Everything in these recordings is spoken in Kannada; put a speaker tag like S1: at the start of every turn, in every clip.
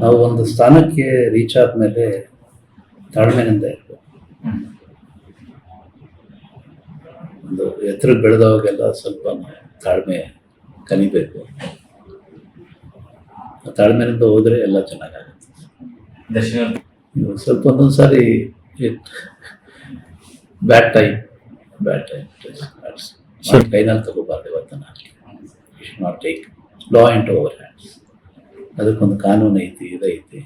S1: ನಾವು ಒಂದು ಸ್ಥಾನಕ್ಕೆ ರೀಚ್ ಆದಮೇಲೆ ತಾಳ್ಮೆನಿಂದ ಇರಬೇಕು. ಒಂದು ಎತ್ತರ ಬೆಳೆದವಾಗೆಲ್ಲ ಸ್ವಲ್ಪ ತಾಳ್ಮೆ ಕಲಿಬೇಕು. ತಾಳ್ಮೆನಿಂದ ಹೋದರೆ ಎಲ್ಲ ಚೆನ್ನಾಗಾಗುತ್ತೆ.
S2: ದರ್ಶನ್
S1: ಸ್ವಲ್ಪ ಒಂದೊಂದು ಸಾರಿ ಬ್ಯಾಡ್ ಟೈಮ್ ಬ್ಯಾಡ್ ಟೈಮ್ ಕೈನಲ್ಲಿ ತಗೋಬಾರ್ದು ಇವತ್ತು ನಾನು not take law into our hands ಅದಕ್ಕೊಂದು ಕಾನೂನು ಐತಿ ಇದೈತಿ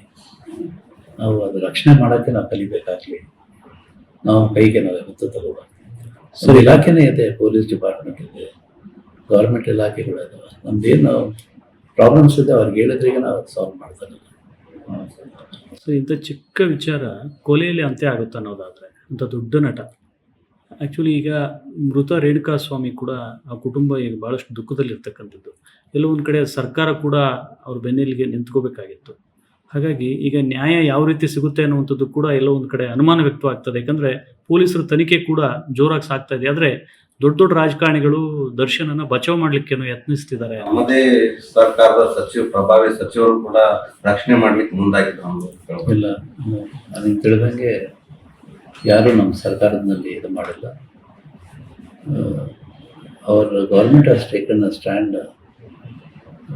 S1: ನಾವು ಅದು ರಕ್ಷಣೆ ಮಾಡೋಕ್ಕೆ ನಾವು ಕಲಿಬೇಕಾಗ್ಲಿ. ನಾವು ಕೈಗೆ ನಾವು ಹೊತ್ತು ತಗೋಬಾರ್ದು ಸರ್ ಇಲಾಖೆನೇ ಇದೆ, ಪೊಲೀಸ್ ಡಿಪಾರ್ಟ್ಮೆಂಟ್ ಇದೆ, ಗೌರ್ಮೆಂಟ್ ಇದಾವೆ. ನಮ್ದೇನು ಪ್ರಾಬ್ಲಮ್ಸ್ ಇದೆ, ಅವ್ರಿಗೆ ಹೇಳಿದ್ರಿಗೆ ನಾವು ಸಾಲ್ವ್ ಮಾಡ್ತಾರೆ
S3: ಸೊ ಇಂಥ ಚಿಕ್ಕ ವಿಚಾರ ಕೊಲೆಯಲ್ಲಿ ಅಂತೇ ಆಗುತ್ತೆ ಅನ್ನೋದಾದರೆ ಅಂತ ದೊಡ್ಡ ನಟ. ಆ್ಯಕ್ಚುಲಿ ಈಗ ಮೃತ ರೇಣುಕಾ ಸ್ವಾಮಿ ಕೂಡ ಆ ಕುಟುಂಬ ಈಗ ಭಾಳಷ್ಟು ದುಃಖದಲ್ಲಿರ್ತಕ್ಕಂಥದ್ದು. ಎಲ್ಲೋ ಒಂದು ಕಡೆ ಸರ್ಕಾರ ಕೂಡ ಅವ್ರ ಬೆನ್ನೆಲಿಗೆ ನಿಂತ್ಕೋಬೇಕಾಗಿತ್ತು. ಹಾಗಾಗಿ ಈಗ ನ್ಯಾಯ ಯಾವ ರೀತಿ ಸಿಗುತ್ತೆ ಅನ್ನುವಂಥದ್ದು ಕೂಡ ಎಲ್ಲೋ ಒಂದು ಕಡೆ ಅನುಮಾನ ವ್ಯಕ್ತವಾಗ್ತದೆ. ಯಾಕಂದರೆ ಪೊಲೀಸರ ತನಿಖೆ ಕೂಡ ಜೋರಾಗಿ ಸಾಗ್ತಾ ಇದೆ. ಆದರೆ ದೊಡ್ಡ ದೊಡ್ಡ ರಾಜಕಾರಣಿಗಳು ದರ್ಶನನ ಬಚಾವ್ ಮಾಡ್ಲಿಕ್ಕೇನೋ ಯತ್ನಿಸ್ತಿದ್ದಾರೆ
S4: ನಮ್ಮದೇ ಸರ್ಕಾರದ ಸಚಿವ ಪ್ರಭಾವಿ ಸಚಿವರು ಕೂಡ ರಕ್ಷಣೆ ಮಾಡ್ಲಿಕ್ಕೆ ಮುಂದಾಗಿದ್ದಾರೆ
S1: ಇಲ್ಲ ನನಗೆ ತಿಳಿದಂಗೆ ಯಾರೂ ನಮ್ಮ ಸರ್ಕಾರದಲ್ಲಿ ಇದು ಮಾಡಿಲ್ಲ. ಅವರ government as taken a stand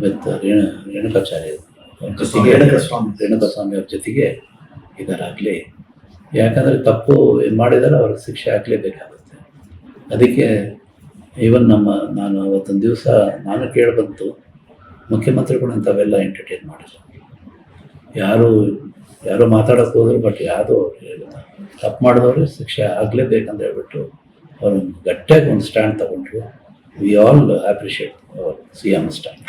S1: with Renu Renukacharya ಜೊತೆಗೆ
S2: ರೇಣುಕಾಸ್ವಾಮಿ.
S1: ಅವ್ರ ಜೊತೆಗೆ ಇದರಾಗಲಿ. ಯಾಕಂದರೆ ತಪ್ಪು ಏನು ಮಾಡಿದ್ದಾರೆ ಅವ್ರಿಗೆ ಶಿಕ್ಷೆ ಹಾಕಲೇಬೇಕಾಗುತ್ತೆ ಅದಕ್ಕೆ ಈವನ್ ನಮ್ಮ ನಾನು ಅವತ್ತೊಂದು ದಿವಸ ನಾನು ಕೇಳಿಬಂತು ಮುಖ್ಯಮಂತ್ರಿಗಳು ಇಂಥವೆಲ್ಲ ಎಂಟರ್ಟೈನ್ ಮಾಡಿಲ್ಲ. ಯಾರು ಯಾರೋ ಮಾತಾಡೋಕೆ ಹೋದ್ರು ಬಟ್ ಯಾರು ತಪ್ಪು ಮಾಡಿದವರು ಶಿಕ್ಷೆ ಆಗಲೇಬೇಕಂತ ಹೇಳ್ಬಿಟ್ಟು ಅವರು ಗಟ್ಟಿಯಾಗಿ ಒಂದು ಸ್ಟ್ಯಾಂಡ್ ತಗೊಂಡ್ರು. We all appreciate C M stand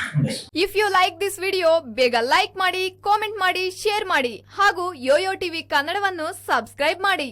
S5: if you like this video ಬೇಗ ಲೈಕ್ ಮಾಡಿ ಕಾಮೆಂಟ್ ಮಾಡಿ ಶೇರ್ ಮಾಡಿ ಹಾಗೂ ಯೋಯೋ ಟಿವಿ ಕನ್ನಡವನ್ನು ಸಬ್ಸ್ಕ್ರೈಬ್ ಮಾಡಿ.